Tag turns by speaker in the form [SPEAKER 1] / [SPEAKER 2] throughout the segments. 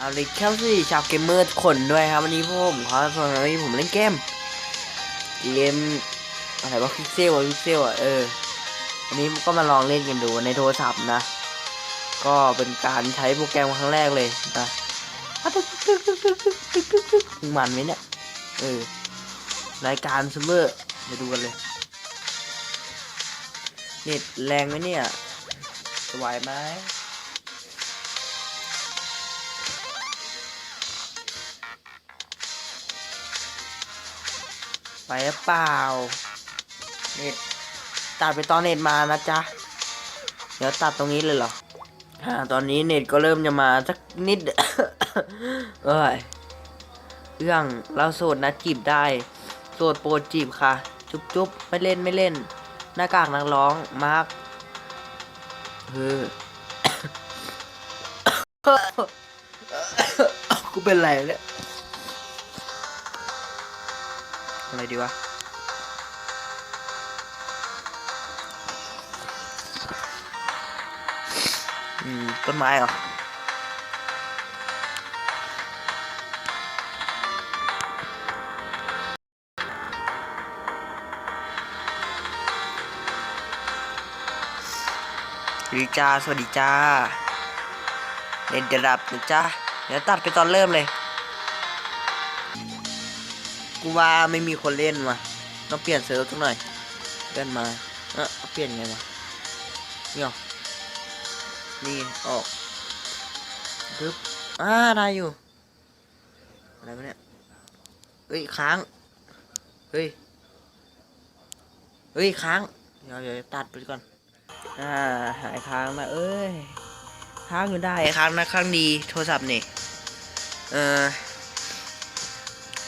[SPEAKER 1] เอาเลยเข้าสิชาวเกมเมอร์ทุกคนด้วยครับวันนี้พวกผมขอสวัสดีผมเล่นเกมเกมอะไรวะพิกเซลอะพิกเซลอะเออวันนี้ก็มาลองเล่นกันดูในโทรศัพท์นะ ก็เป็นการใช้โปรแกรมครั้งแรกเลยนะมันไหมเนี่ยเออรายการซัมเมอร์มาดูกันเลยเน็ตแรงไหมเนี่ยสบายไหม ไปหรือเปล่า เน็ตตัดไปตอนเน็ตมานะจ๊ะ เดี๋ยวตัดตรงนี้เลยเหรออ่าตอนนี้เน็ตก็เริ่มจะมาสักนิด เอ้ยเรื่องเราโสดนะจีบได้ โสดโปรดจีบค่ะ จุ๊บจุ๊บไม่เล่นไม่เล่น หน้ากากนักร้องมาร์กเออกูเป็นไรเนี่ย อะไรดีวะอืมต้นไม้เหรอสวัสดีจ้า สวัสดีจ้าเน็ตระดับนะจ้าเดี๋ยวตัดไปตอนเริ่มเลย กูว่าไม่มีคนเล่นว่ะต้องเปลี่ยนเซิร์ฟสักหน่อยเลื่นมาเออเปลี่ยนไงวะนี่หรอนี่ออกปึ๊บอ่าได้อยู่อะไรวะเนี่ยเฮ้ยค้างเฮ้ยเฮ้ยค้างเดี๋ยวเดี๋ยวตัดไปก่อนอ่าหายค้างมาเอ้ยค้างอยู่ได้ค้างนะค้างดีโทรศัพท์นี่เออ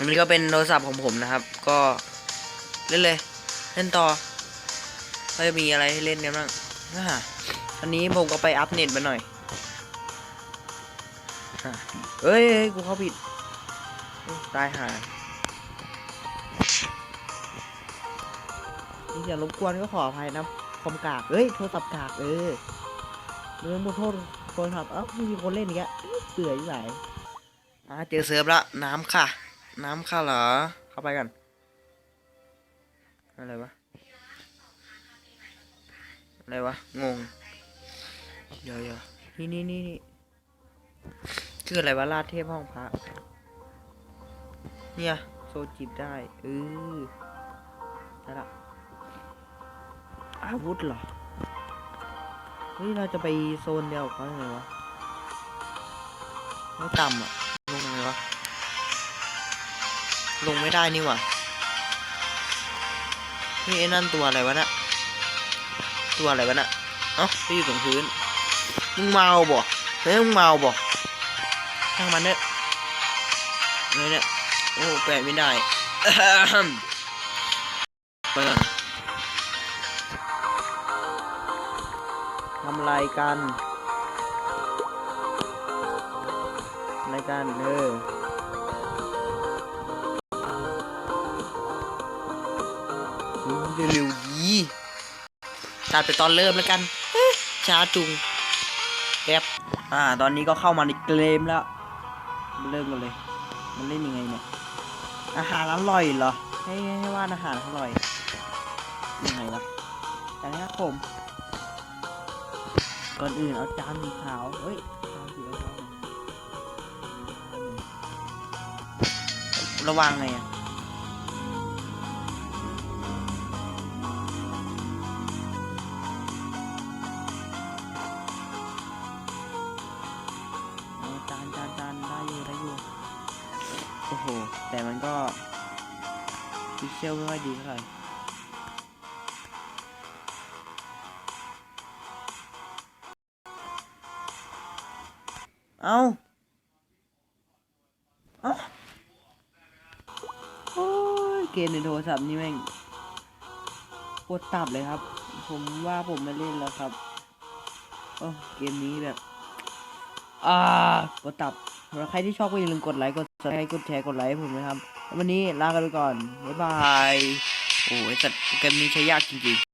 [SPEAKER 1] อันนี้ก็เป็นโทรศัพท์ของผมนะครับ ก็เล่นเลย เล่นต่อก็จะมีอะไรให้เล่นกันบ้างอันนี้ผมก็ไปอัพเน็ตมาหน่อยเอ้ยกูเข้าผิด ตายหาอย่ารบกวนก็ขออภัยนะคอมกากเอ้ย โทรศัพท์กากเออเรื่องโทษโทรศัพท์เอ้าไม่มีคนเล่นอีกแล้วเปื่อยอยู่ไหนอ่าเจอเซิร์ฟละ น้ำค่ะ น้ำค่ะเหรอ เข้าไปกัน อะไรวะ อะไรวะ งง เดี๋ยวเดี๋ยวนี่นี่นี่นี่คืออะไรวะลาดเทพห้องพระ เนี่ย โซจิบได้เออได้ละ อาวุธเหรอ เฮ้ย เราจะไปโซนเดียวกับเขาไงวะ ไม่ต่ำอะ ลงไม่ได้นี่หว่านี่ไอ้นั่นตัวอะไรวะน่ะตัวอะไรวะน่ะเอ้าไปอยู่ตรงพื้น มึงเมาบ่เฮ้ยมึงเมาบ่ช่างมันเนอะเลยเนี่ยโอ้แปะไม่ได้ไปก่อนทำอะไรกันทำอะไรเออ เร็วๆดีตัดไปตอนเริ่มแล้วกันช้าจุงแป๊บอ่า ตอนนี้ก็เข้ามาในเกมแล้วมาเริ่มกันเลย มันเล่นยังไงเนี่ย อาหารอร่อยเหรอ ให้ให้ว่าอาหารอร่อยยังไงวะแต่นะครับผม ก่อนอื่นเอาจานสีขาว เฮ้ยจานสีขาวระวังไงอะ โอ้โห แต่มันก็พิเซลไม่ค่อยดีเท่าไหร่เอาเอาโอ้ยเกมในโทรศัพท์นี่แม่งปวดตับเลยครับ ผมว่าผมไม่เล่นแล้วครับโอ้เกมนี้แบบ อ่ากดตับสำหรับใครที่ชอบก็อย่าลืมกดไลค์กด สไครต์กดแชร์กดไลค์ให้ผมนะครับ วันนี้ลากันไปก่อน บ๊ายบาย โอ้ยแต่เกมนี้ใช้ยากจริงๆ